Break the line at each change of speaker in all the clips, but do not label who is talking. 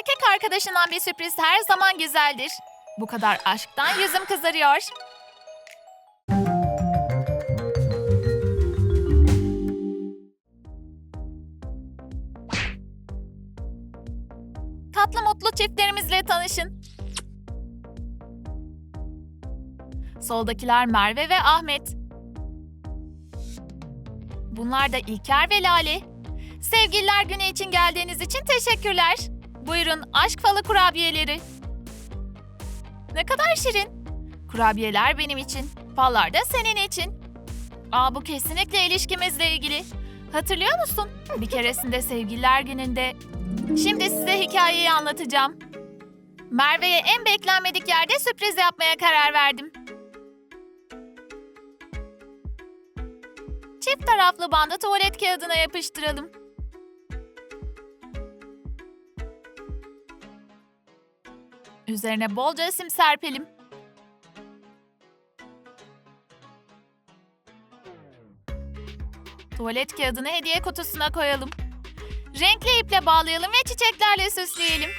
Erkek arkadaşından bir sürpriz her zaman güzeldir. Bu kadar aşktan yüzüm kızarıyor. Tatlı mutlu çiftlerimizle tanışın. Soldakiler Merve ve Ahmet. Bunlar da İlker ve Lale. Sevgililer günü için geldiğiniz için teşekkürler. Buyurun aşk falı kurabiyeleri. Ne kadar şirin. Kurabiyeler benim için, fallar da senin için. Aa bu kesinlikle ilişkimizle ilgili. Hatırlıyor musun? Bir keresinde sevgililer gününde. Şimdi size hikayeyi anlatacağım. Merve'ye en beklenmedik yerde sürpriz yapmaya karar verdim. Çift taraflı bandı tuvalet kağıdına yapıştıralım. Üzerine bolca sim serpelim. Tuvalet kağıdını hediye kutusuna koyalım. Renkli iple bağlayalım ve çiçeklerle süsleyelim.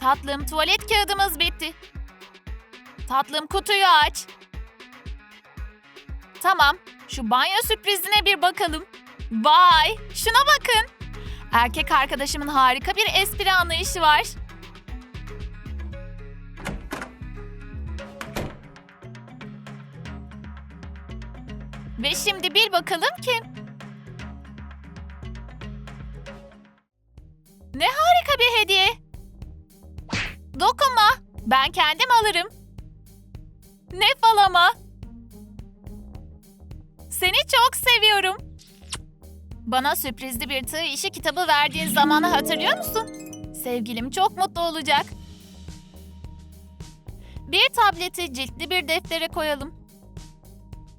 Tatlım tuvalet kağıdımız bitti. Tatlım kutuyu aç. Tamam, şu banyo sürprizine bir bakalım. Vay, şuna bakın. Erkek arkadaşımın harika bir espri anlayışı var. Ve şimdi bir bakalım ki... Ne harika bir hediye. Dokunma. Ben kendim alırım. Ne falama. Seni çok seviyorum. Bana sürprizli bir tığ işi kitabı verdiğin zamanı hatırlıyor musun? Sevgilim çok mutlu olacak. Bir tableti ciltli bir deftere koyalım.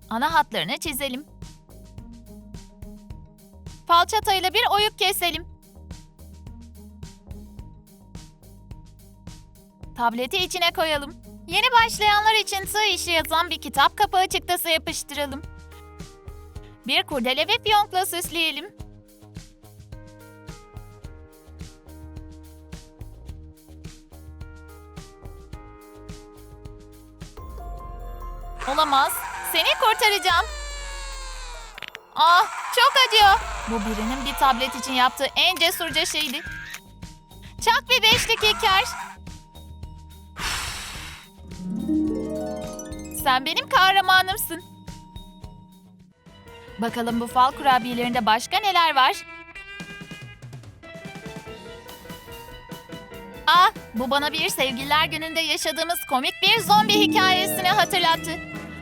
Ana hatlarını çizelim. Falçatayla bir oyuk keselim. Tableti içine koyalım. Yeni başlayanlar için tığ işi yazan bir kitap kapağı çıktısı yapıştıralım. Bir kurdele ve fiyonkla süsleyelim. Olamaz. Seni kurtaracağım. Ah, çok acıyor. Bu birinin bir tablet için yaptığı en cesurca şeydi. Çak bir beşlik İlker. Sen benim kahramanımsın. Bakalım bu fal kurabiyelerinde başka neler var? Ah, bu bana bir sevgililer gününde yaşadığımız komik bir zombi hikayesini hatırlattı.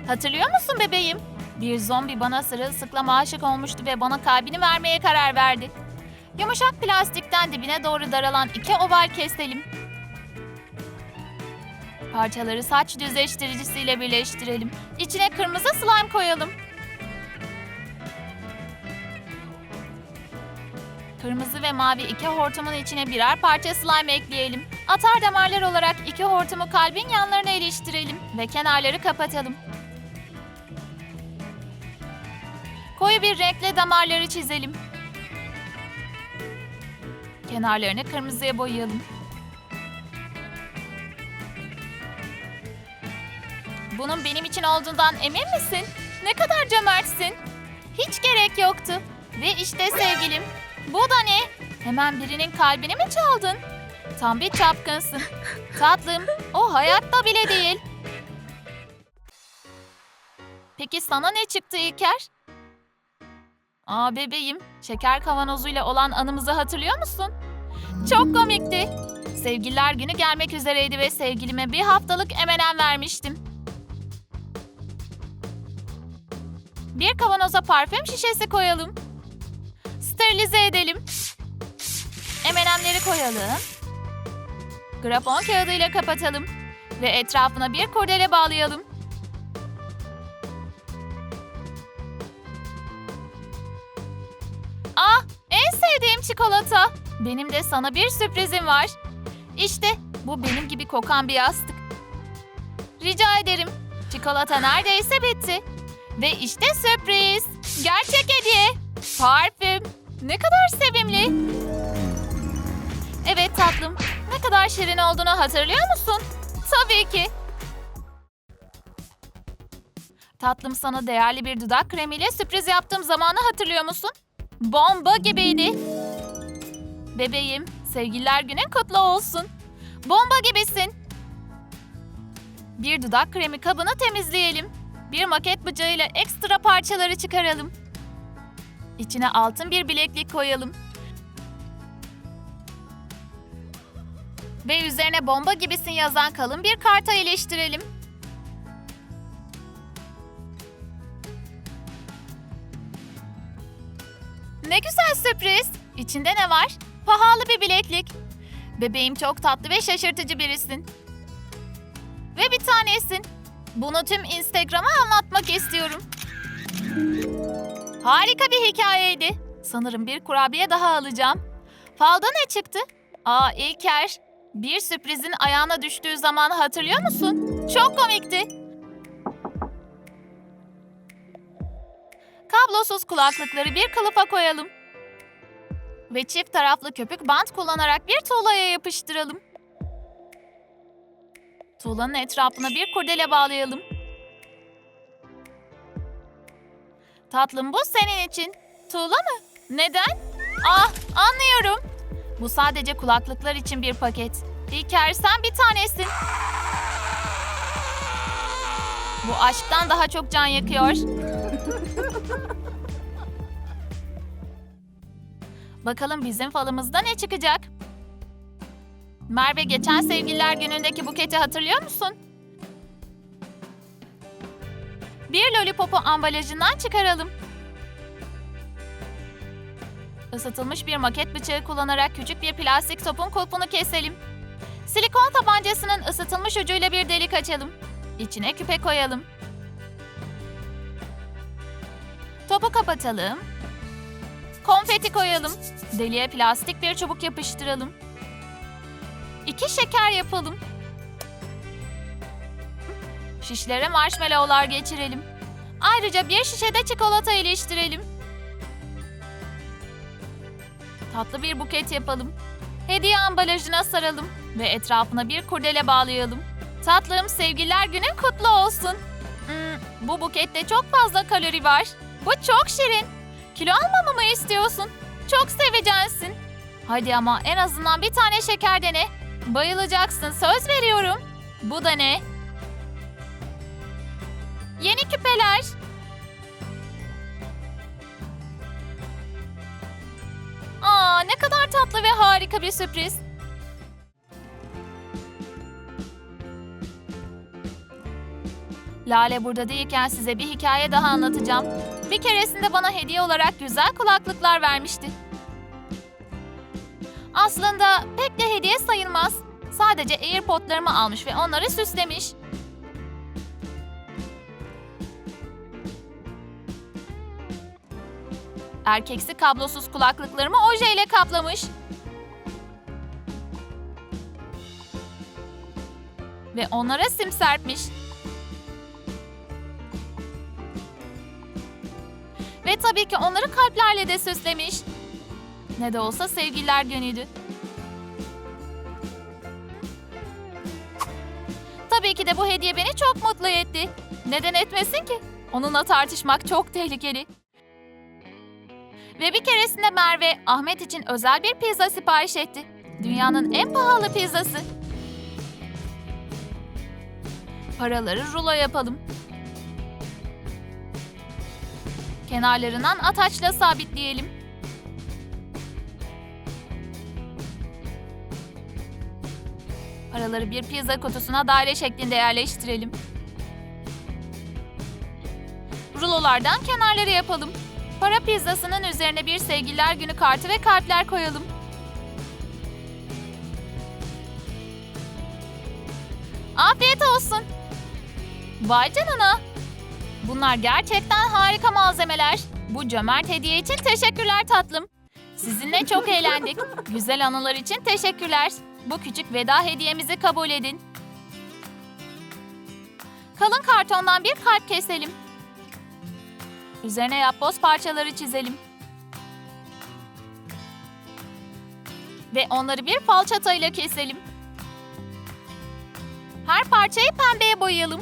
Hatırlıyor musun bebeğim? Bir zombi bana sırılsıklam aşık olmuştu ve bana kalbini vermeye karar verdi. Yumuşak plastikten dibine doğru daralan iki oval keselim. Parçaları saç düzleştiricisiyle birleştirelim. İçine kırmızı slime koyalım. Kırmızı ve mavi iki hortumun içine birer parça slime ekleyelim. Atar damarlar olarak iki hortumu kalbin yanlarına iliştirelim ve kenarları kapatalım. Koyu bir renkle damarları çizelim. Kenarlarını kırmızıya boyayalım. Bunun benim için olduğundan emin misin? Ne kadar cömertsin. Hiç gerek yoktu. Ve işte sevgilim. Bu da ne? Hemen birinin kalbini mi çaldın? Tam bir çapkınsın. Tatlım, o hayatta bile değil. Peki sana ne çıktı İlker? Aa bebeğim, şeker kavanozuyla olan anımızı hatırlıyor musun? Çok komikti. Sevgililer günü gelmek üzereydi ve sevgilime bir haftalık M&M vermiştim. Bir kavanoza parfüm şişesi koyalım. Sterilize edelim. M&M'leri koyalım. Grafon kağıdıyla kapatalım. Ve etrafına bir kurdele bağlayalım. Ah, en sevdiğim çikolata. Benim de sana bir sürprizim var. İşte bu benim gibi kokan bir yastık. Rica ederim. Çikolata neredeyse bitti. Ve işte sürpriz. Gerçek hediye. Parfüm. Ne kadar sevimli. Evet tatlım. Ne kadar şirin olduğunu hatırlıyor musun? Tabii ki. Tatlım sana değerli bir dudak kremiyle sürpriz yaptığım zamanı hatırlıyor musun? Bomba gibiydi. Bebeğim, sevgililer günün kutlu olsun. Bomba gibisin. Bir dudak kremi kabını temizleyelim. Bir maket bıçağıyla ekstra parçaları çıkaralım. İçine altın bir bileklik koyalım. Ve üzerine bomba gibisin yazan kalın bir karta iyileştirelim. Ne güzel sürpriz. İçinde ne var? Pahalı bir bileklik. Bebeğim çok tatlı ve şaşırtıcı birisin. Ve bir tanesin. Bunu tüm Instagram'a anlatmak istiyorum. Harika bir hikayeydi. Sanırım bir kurabiye daha alacağım. Falda ne çıktı? Aa İlker. Bir sürprizin ayağına düştüğü zamanı hatırlıyor musun? Çok komikti. Kablosuz kulaklıkları bir kılıfa koyalım. Ve çift taraflı köpük bant kullanarak bir tuğlaya yapıştıralım. Tuğlanın etrafına bir kurdele bağlayalım. Tatlım bu senin için. Tuğla mı? Neden? Ah anlıyorum. Bu sadece kulaklıklar için bir paket. İlker sen bir tanesin. Bu aşktan daha çok can yakıyor. Bakalım bizim falımızda ne çıkacak? Merve geçen sevgililer günündeki buketi hatırlıyor musun? Bir lollipopu ambalajından çıkaralım. Isıtılmış bir maket bıçağı kullanarak küçük bir plastik topun kulpunu keselim. Silikon tabancasının ısıtılmış ucuyla bir delik açalım. İçine küpe koyalım. Topu kapatalım. Konfeti koyalım. Deliğe plastik bir çubuk yapıştıralım. İki şeker yapalım. Şişlere marshmallowlar geçirelim. Ayrıca bir şişe de çikolata iliştirelim. Tatlı bir buket yapalım. Hediye ambalajına saralım ve etrafına bir kurdele bağlayalım. Tatlım sevgililer günün kutlu olsun. Hmm, bu bukette çok fazla kalori var. Bu çok şirin. Kilo almamı mı istiyorsun? Çok sevecensin. Hadi ama en azından bir tane şeker dene. Bayılacaksın söz veriyorum. Bu da ne? Yeni küpeler. Aa ne kadar tatlı ve harika bir sürpriz. Lale burada değilken size bir hikaye daha anlatacağım. Bir keresinde bana hediye olarak güzel kulaklıklar vermişti. Aslında pek de hediye sayılmaz. Sadece AirPod'larımı almış ve onları süslemiş. Erkeksi kablosuz kulaklıklarımı ojeyle kaplamış. Ve onlara sim serpmiş. Ve tabii ki onları kalplerle de süslemiş. Ne de olsa sevgililer günüydü. Tabii ki de bu hediye beni çok mutlu etti. Neden etmesin ki? Onunla tartışmak çok tehlikeli. Ve bir keresinde Merve Ahmet için özel bir pizza sipariş etti. Dünyanın en pahalı pizzası. Paraları rulo yapalım. Kenarlarından ataçla sabitleyelim. Paraları bir pizza kutusuna daire şeklinde yerleştirelim. Rulolardan kenarları yapalım. Para pizzasının üzerine bir sevgililer günü kartı ve kalpler koyalım. Afiyet olsun. Vay canına. Bunlar gerçekten harika malzemeler. Bu cömert hediye için teşekkürler tatlım. Sizinle çok eğlendik. Güzel anılar için teşekkürler. Bu küçük veda hediyemizi kabul edin. Kalın kartondan bir kalp keselim. Üzerine yapboz parçaları çizelim. Ve onları bir falçatayla keselim. Her parçayı pembeye boyayalım.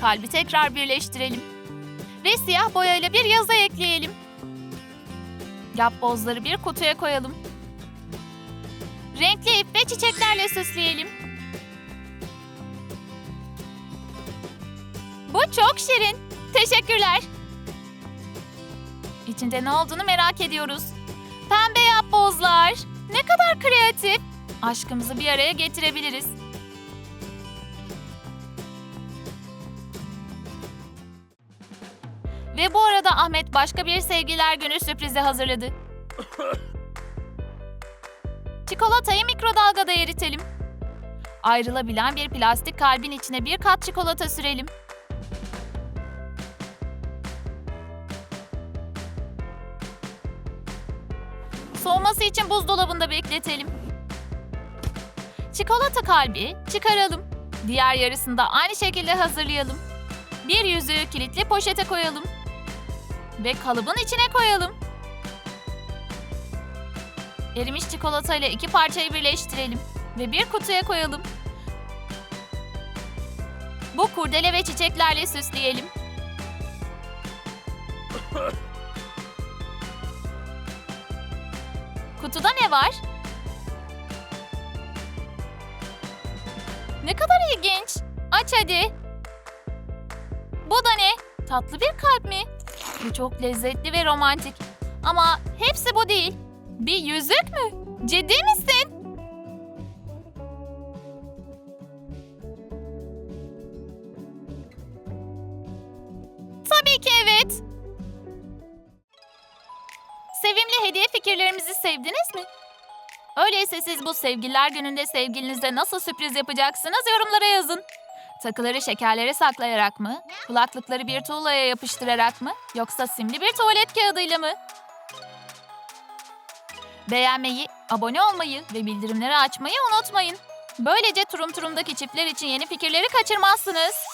Kalbi tekrar birleştirelim. Ve siyah boyayla bir yazı ekleyelim. Yapbozları bir kutuya koyalım. Renkli ip ve çiçeklerle süsleyelim. Bu çok şirin. Teşekkürler. İçinde ne olduğunu merak ediyoruz. Pembe yapbozlar. Ne kadar kreatif. Aşkımızı bir araya getirebiliriz. Ve bu arada Ahmet başka bir sevgililer günü sürprizi hazırladı. Çikolatayı mikrodalgada eritelim. Ayrılabilen bir plastik kalbin içine bir kat çikolata sürelim. Soğuması için buzdolabında bekletelim. Çikolata kalbi çıkaralım. Diğer yarısını da aynı şekilde hazırlayalım. Bir yüzüğü kilitli poşete koyalım. Ve kalıbın içine koyalım. Erimiş çikolata ile iki parçayı birleştirelim ve bir kutuya koyalım. Bu kurdele ve çiçeklerle süsleyelim. Kutuda ne var? Ne kadar ilginç. Aç hadi. Bu da ne? Tatlı bir kalp mi? Bu çok lezzetli ve romantik. Ama hepsi bu değil. Bir yüzük mü? Ciddi misin? Fikirlerimizi sevdiniz mi? Öyleyse siz bu sevgililer gününde sevgilinize nasıl sürpriz yapacaksınız yorumlara yazın. Takıları şekerlere saklayarak mı? Kulaklıkları bir tuğlaya yapıştırarak mı? Yoksa simli bir tuvalet kağıdıyla mı? Beğenmeyi, abone olmayı ve bildirimleri açmayı unutmayın. Böylece Turum Turum'daki çiftler için yeni fikirleri kaçırmazsınız.